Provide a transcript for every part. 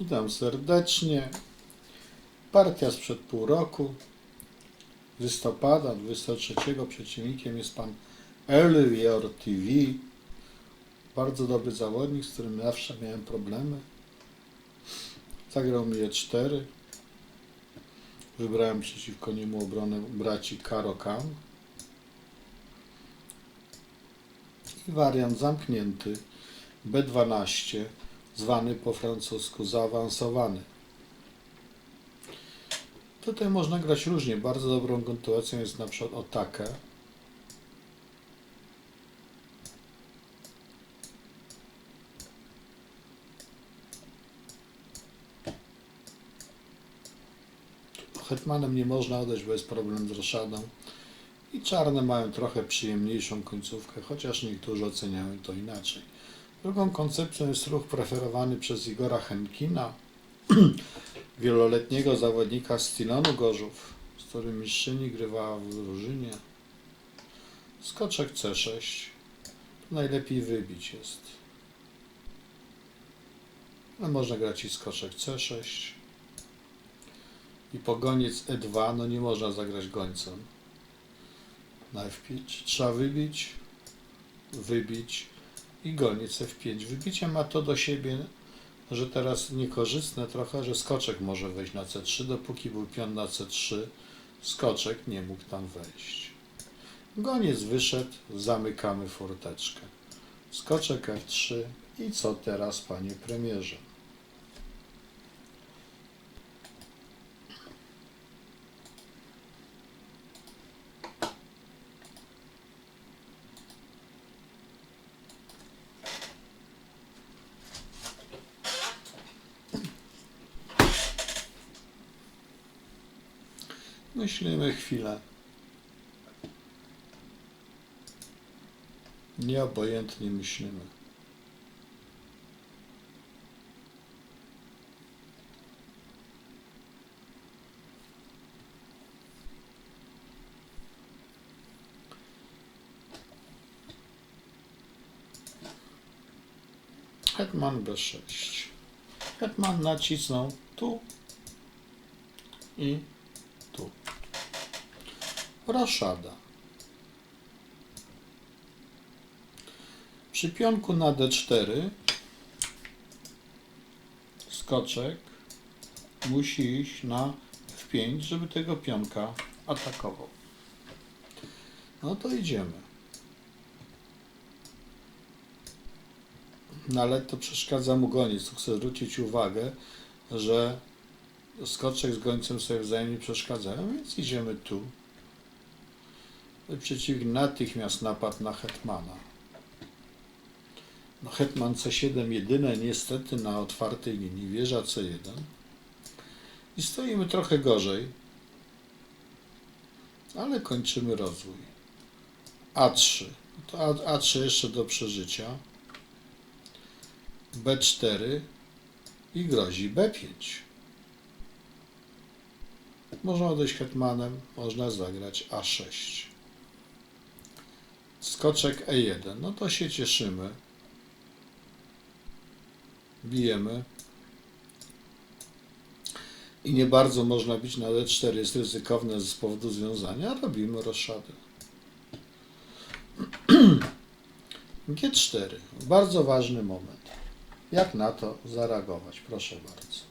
Witam serdecznie. Partia sprzed pół roku. Listopada 23. Przeciwnikiem jest pan Elvior TV. Bardzo dobry zawodnik, z którym zawsze miałem problemy. Zagrał mi E4. Wybrałem przeciwko niemu obronę braci Karokan. I wariant zamknięty B12, zwany po francusku zaawansowany. Tutaj można grać różnie. Bardzo dobrą kontynuacją jest na przykład Otake. Hetmanem nie można odejść bez problem z Roszadą. I czarne mają trochę przyjemniejszą końcówkę, chociaż niektórzy oceniają to inaczej. Drugą koncepcją jest ruch preferowany przez Igora Henkina, wieloletniego zawodnika z Tilonu Gorzów, z którym mistrzyni grywała w drużynie. Skoczek C6. Tu najlepiej wybić jest. No można grać i skoczek C6. I pogoniec E2, no nie można zagrać gońcem. Na F5 trzeba wybić, wybić i goniec F5. Wybicie ma to do siebie, że teraz niekorzystne trochę, że skoczek może wejść na C3, dopóki był pion na C3, skoczek nie mógł tam wejść. Goniec wyszedł, zamykamy furteczkę. Skoczek F3 i co teraz, panie premierze? Myślimy chwilę. Nieobojętnie myślimy. Hetman B6. Hetman nacisnął tu i. Roszada. Przy pionku na D4 skoczek musi iść na F5, żeby tego pionka atakował. No to idziemy. No ale to przeszkadza mu goniec. Tu chcę zwrócić uwagę, że skoczek z gońcem sobie wzajemnie przeszkadzają, więc idziemy tu. Przeciwnik natychmiast napadł na hetmana. No, hetman C7 jedyne niestety na otwartej linii, wieża C1. I stoimy trochę gorzej, ale kończymy rozwój. A3. To A, A3 jeszcze do przeżycia. B4 i grozi B5. Można odejść hetmanem, można zagrać A6. Skoczek E1, no to się cieszymy. Bijemy. I nie bardzo można bić na D4, jest ryzykowne z powodu związania, robimy roszadę. G4, bardzo ważny moment. Jak na to zareagować? Proszę bardzo.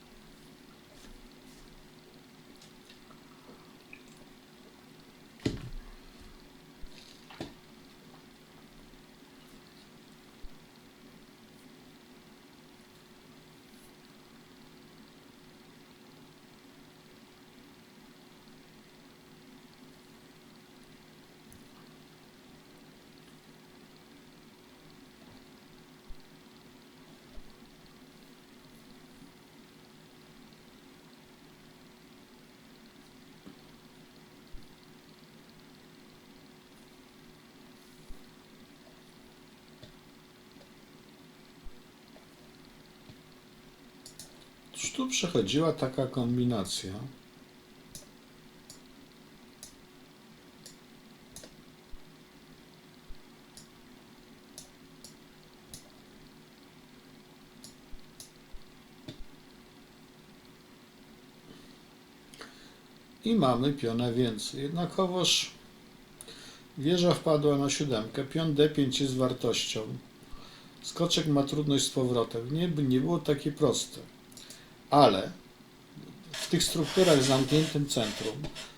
tu przechodziła taka kombinacja. i mamy piona więcej. Jednakowoż wieża wpadła na siódemkę, pion d5 jest wartością. Skoczek ma trudność z powrotem. Nie, nie było takie proste. Ale w tych strukturach zamkniętym centrum,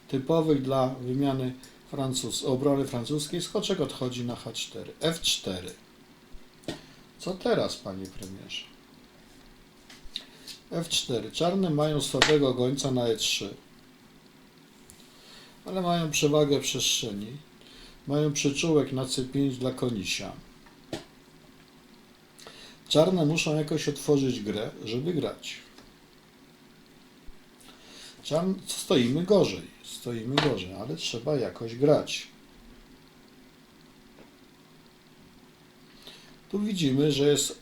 typowych dla wymiany Francuz, obrony francuskiej, skoczek odchodzi na H4. F4. Co teraz, panie premierze? F4. Czarne mają słabego gońca na E3, ale mają przewagę przestrzeni. Mają przyczółek na C5 dla konisia. Czarne muszą jakoś otworzyć grę, żeby grać. Stoimy gorzej, stoimy gorzej, ale trzeba jakoś grać. Tu widzimy, że jest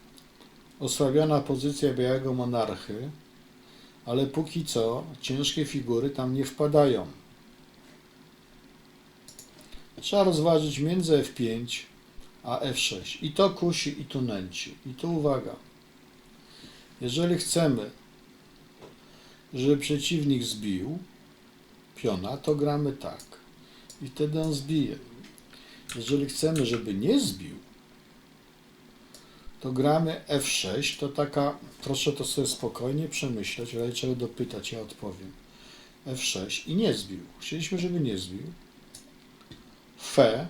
osłabiona pozycja białego monarchy, ale póki co ciężkie figury tam nie wpadają. Trzeba rozważyć między F5 a F6. I to kusi, i tu nęci. I tu uwaga. Jeżeli chcemy, żeby przeciwnik zbił piona, to gramy tak. I wtedy on zbije. Jeżeli chcemy, żeby nie zbił, to gramy F6. To taka, proszę to sobie spokojnie przemyśleć, ale trzeba dopytać, ja odpowiem. F6 i nie zbił. Chcieliśmy, żeby nie zbił. Fe.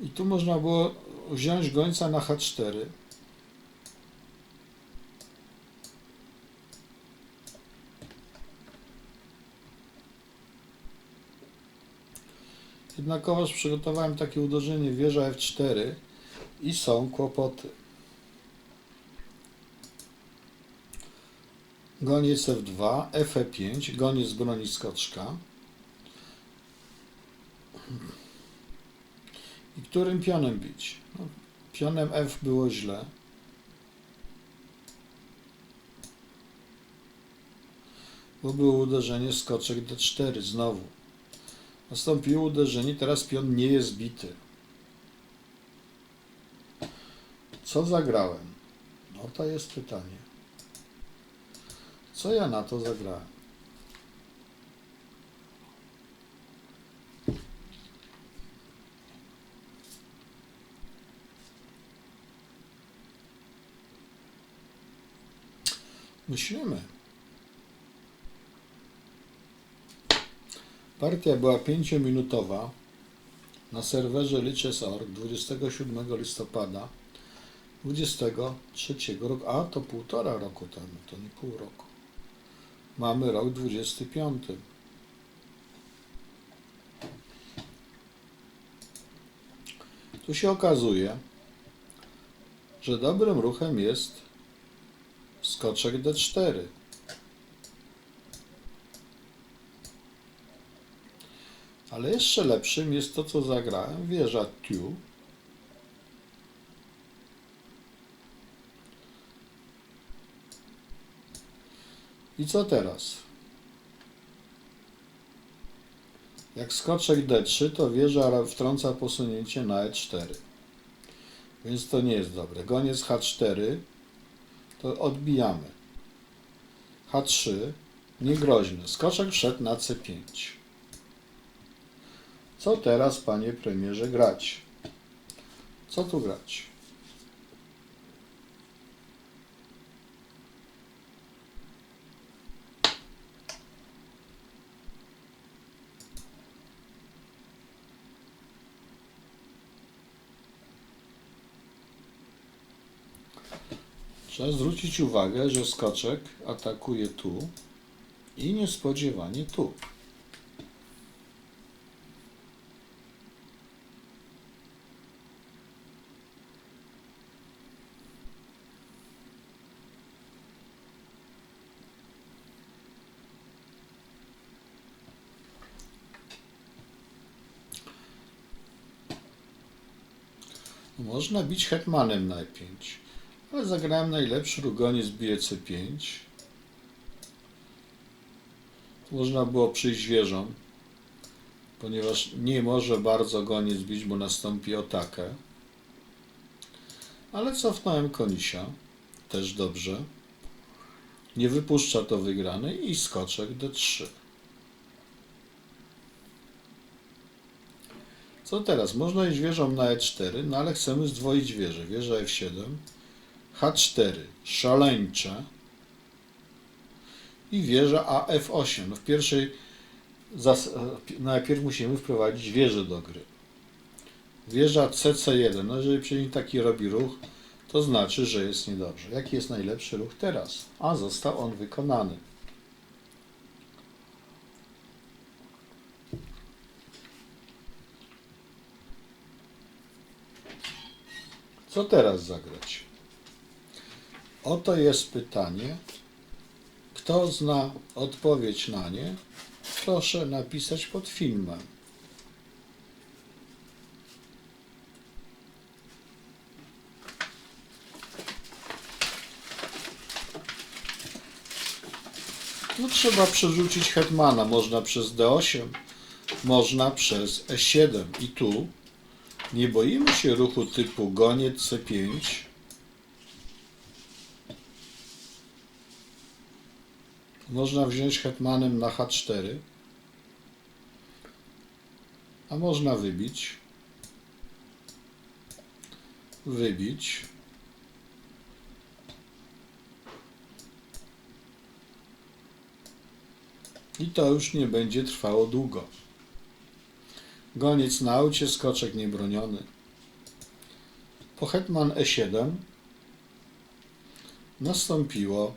I tu można było wziąć gońca na H4. Jednakowoż przygotowałem takie uderzenie wieża F4 i są kłopoty. Goniec F2, Fe5, goniec broni skoczka. I którym pionem bić? No, pionem F było źle. Bo było uderzenie skoczek D4 znowu. Nastąpiło uderzenie, teraz pion nie jest bity. Co zagrałem? No to jest pytanie. Co ja na to zagrałem? Myślimy. Partia była 5-minutowa na serwerze Liches.org 27 listopada 23 roku, a to półtora roku temu, to nie pół roku. Mamy rok 25. Tu się okazuje, że dobrym ruchem jest skoczek D4. Ale jeszcze lepszym jest to, co zagrałem, wieża tu. I co teraz? Jak skoczek D3, to wieża wtrąca posunięcie na E4. Więc to nie jest dobre. Goniec H4 to odbijamy. H3 niegroźny. Skoczek wszedł na C5. Co teraz, panie premierze, grać? Co tu grać? Trzeba zwrócić uwagę, że skoczek atakuje tu i niespodziewanie tu. Można bić hetmanem na e5. Ale zagrałem najlepszy rugoniec bije c5. Można było przyjść wieżą, ponieważ nie może bardzo goniec bić, bo nastąpi otakę. Ale cofnąłem konisia, też dobrze. Nie wypuszcza to wygrany i skoczek D3. Co teraz? Można iść wieżą na E4, no ale chcemy zdwoić wieżę. Wieża F7, H4, szaleńcze i wieża AF8. No w pierwszej e, najpierw musimy wprowadzić wieżę do gry. Wieża CC1. No jeżeli przeciwnik taki robi ruch, to znaczy, że jest niedobrze. Jaki jest najlepszy ruch teraz? A został on wykonany. Co teraz zagrać? Oto jest pytanie. Kto zna odpowiedź na nie, proszę napisać pod filmem. Tu trzeba przerzucić hetmana. Można przez D8, można przez E7. I tu nie boimy się ruchu typu goniec C5. Można wziąć hetmanem na H4. A można wybić. Wybić. I to już nie będzie trwało długo. Goniec na aucie, skoczek niebroniony. Po hetman E7 nastąpiło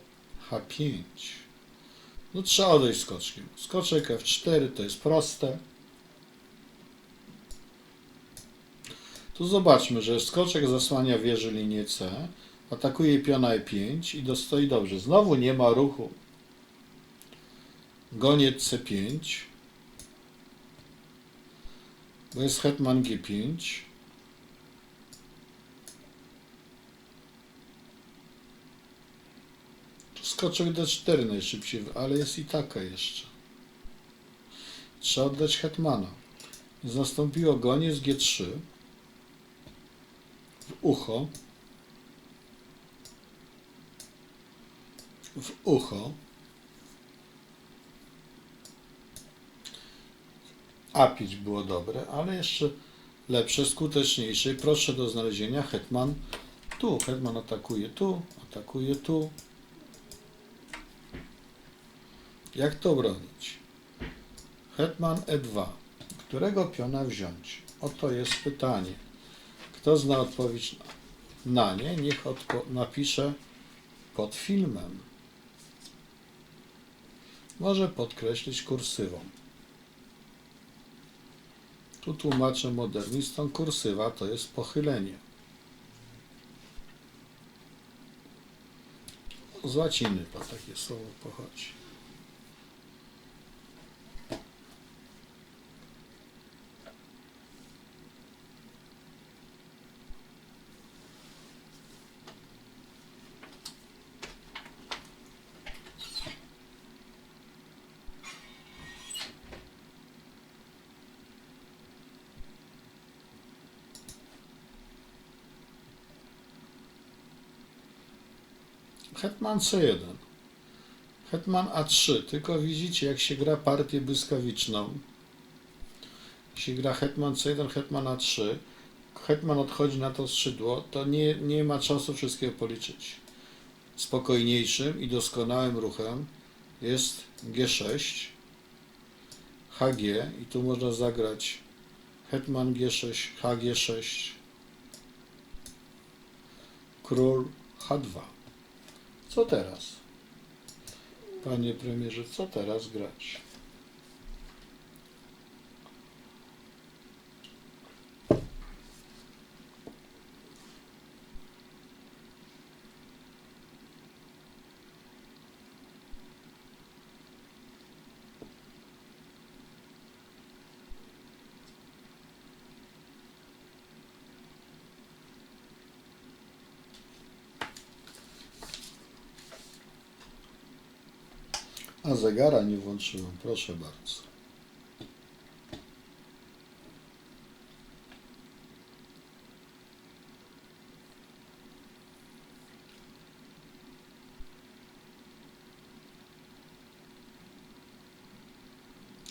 H5. No trzeba odejść skoczkiem. Skoczek F4 to jest proste. Tu zobaczmy, że skoczek zasłania wieży linię C, atakuje piona E5 i dostoi dobrze. Znowu nie ma ruchu. Goniec C5. Bo jest hetman G5. Tu skoczek D4 najszybciej, ale jest i taka jeszcze. Trzeba oddać hetmana. Więc nastąpiło goniec G3 w ucho. W ucho. A5 było dobre, ale jeszcze lepsze, skuteczniejsze. I Proszę do znalezienia hetman tu. Hetman atakuje tu, atakuje tu. Jak to bronić? Hetman E2. Którego piona wziąć? Oto jest pytanie. Kto zna odpowiedź na nie, niech napisze pod filmem. Może podkreślić kursywą. Tu tłumaczę modernistom, kursywa to jest pochylenie. Z łaciny to takie słowo pochodzi. Hetman C1. Hetman A3. Tylko widzicie, jak się gra partię błyskawiczną. Się gra Hetman C1, Hetman A3. Hetman odchodzi na to skrzydło, to nie, nie ma czasu wszystkiego policzyć. Spokojniejszym i doskonałym ruchem jest G6, HG i tu można zagrać Hetman G6, HG6, Król H2. Co teraz? Panie premierze, co teraz grać? zegara nie włączyłem. Proszę bardzo.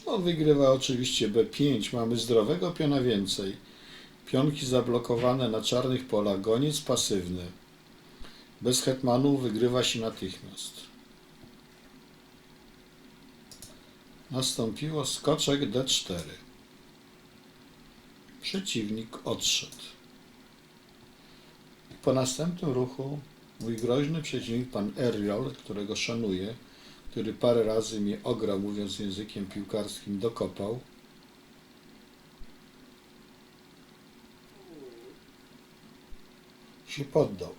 On wygrywa oczywiście B5. Mamy zdrowego piona więcej. Pionki zablokowane na czarnych polach. Goniec pasywny. Bez hetmanu wygrywa się natychmiast. Nastąpiło skoczek D4. Przeciwnik odszedł. Po następnym ruchu mój groźny przeciwnik, pan Eriol, którego szanuję, który parę razy mnie ograł, mówiąc językiem piłkarskim, dokopał. Się poddał.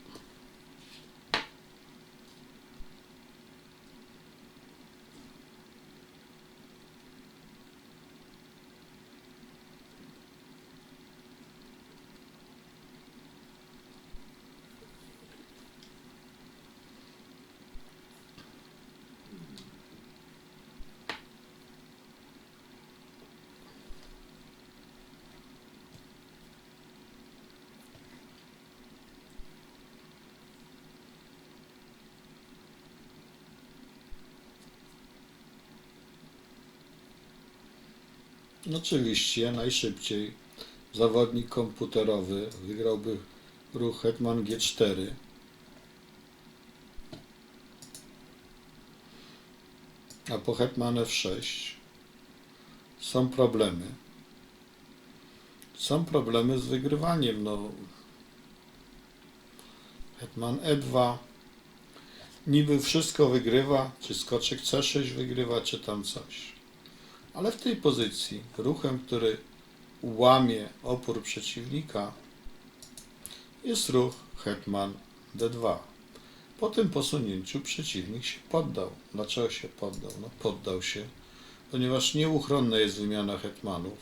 Oczywiście najszybciej zawodnik komputerowy wygrałby ruch Hetman G4. A po Hetman F6 są problemy. Są problemy z wygrywaniem. No. Hetman E2 niby wszystko wygrywa, czy skoczek C6 wygrywa, czy tam coś. Ale w tej pozycji ruchem, który łamie opór przeciwnika, jest ruch Hetman D2. Po tym posunięciu przeciwnik się poddał. Dlaczego się poddał? No, poddał się, ponieważ nieuchronna jest wymiana hetmanów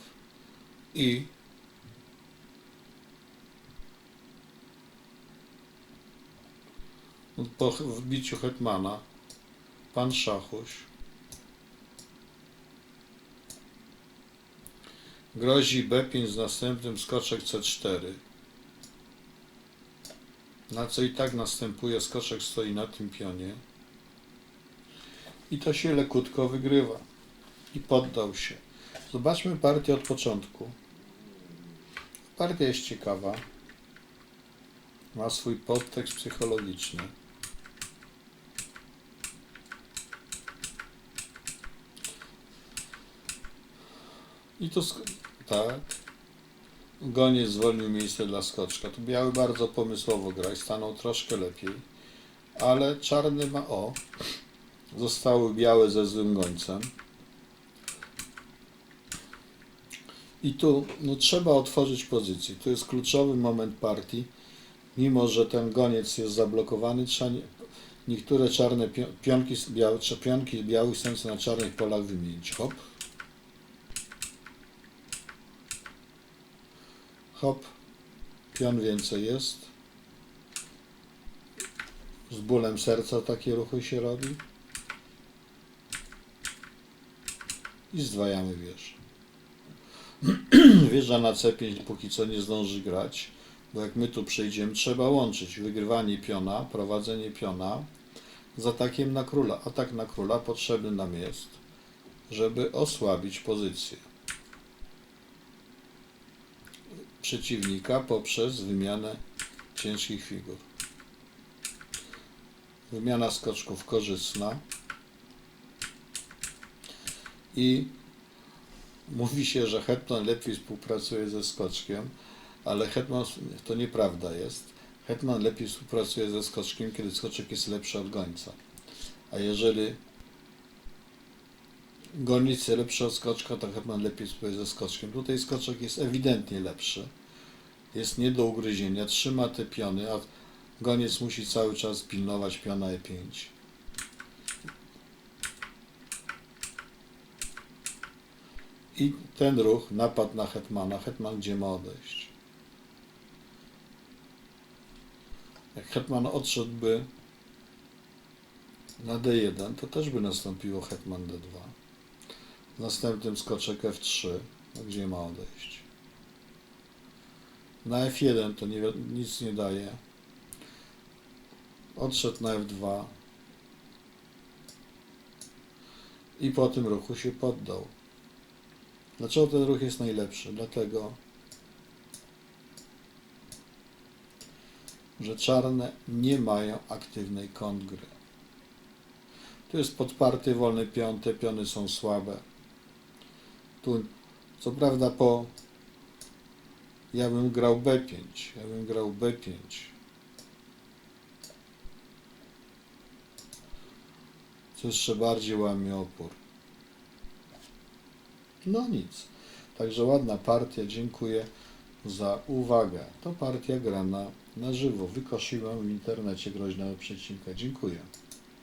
i po wbiciu hetmana pan Szachuś Grozi B5 z następnym skoczek C4. Na co i tak następuje skoczek stoi na tym pionie. I to się lekutko wygrywa. I poddał się. Zobaczmy partię od początku. Partia jest ciekawa. Ma swój podtekst psychologiczny. I to tak. Goniec zwolnił miejsce dla skoczka. Tu biały bardzo pomysłowo gra i stanął troszkę lepiej. Ale czarny ma o. Zostały białe ze złym gońcem. I tu no, trzeba otworzyć pozycję. Tu jest kluczowy moment partii. Mimo, że ten goniec jest zablokowany, trzeba nie, niektóre czarne pio- pionki, białe, pionki białych stojące na czarnych polach wymienić. Hop. Hop. Pion więcej jest. Z bólem serca takie ruchy się robi. I zdwajamy wieżę. Wieża na C5 póki co nie zdąży grać, bo jak my tu przejdziemy, trzeba łączyć wygrywanie piona, prowadzenie piona z atakiem na króla. Atak na króla potrzebny nam jest, żeby osłabić pozycję przeciwnika poprzez wymianę ciężkich figur. Wymiana skoczków korzystna i mówi się, że hetman lepiej współpracuje ze skoczkiem, ale hetman to nieprawda jest. Hetman lepiej współpracuje ze skoczkiem, kiedy skoczek jest lepszy od gońca. A jeżeli goniec jest lepszy od skoczka, to hetman lepiej współpracuje ze skoczkiem. Tutaj skoczek jest ewidentnie lepszy. Jest nie do ugryzienia, trzyma te piony, a goniec musi cały czas pilnować piona E5. I ten ruch, napad na hetmana. Hetman gdzie ma odejść? Jak hetman odszedłby na D1, to też by nastąpiło hetman D2. W następnym skoczek F3, no gdzie ma odejść? Na F1 to nie, nic nie daje. Odszedł na F2 i po tym ruchu się poddał. Dlaczego ten ruch jest najlepszy? Dlatego, że czarne nie mają aktywnej kontgry. Tu jest podparty wolny pion, te piony są słabe. Tu, co prawda, po. Ja bym grał B5. Ja bym grał B5. Co jeszcze bardziej łamie opór. No nic. Także ładna partia. Dziękuję za uwagę. To partia grana na żywo. Wykosiłem w internecie groźnego przeciwnika. Dziękuję.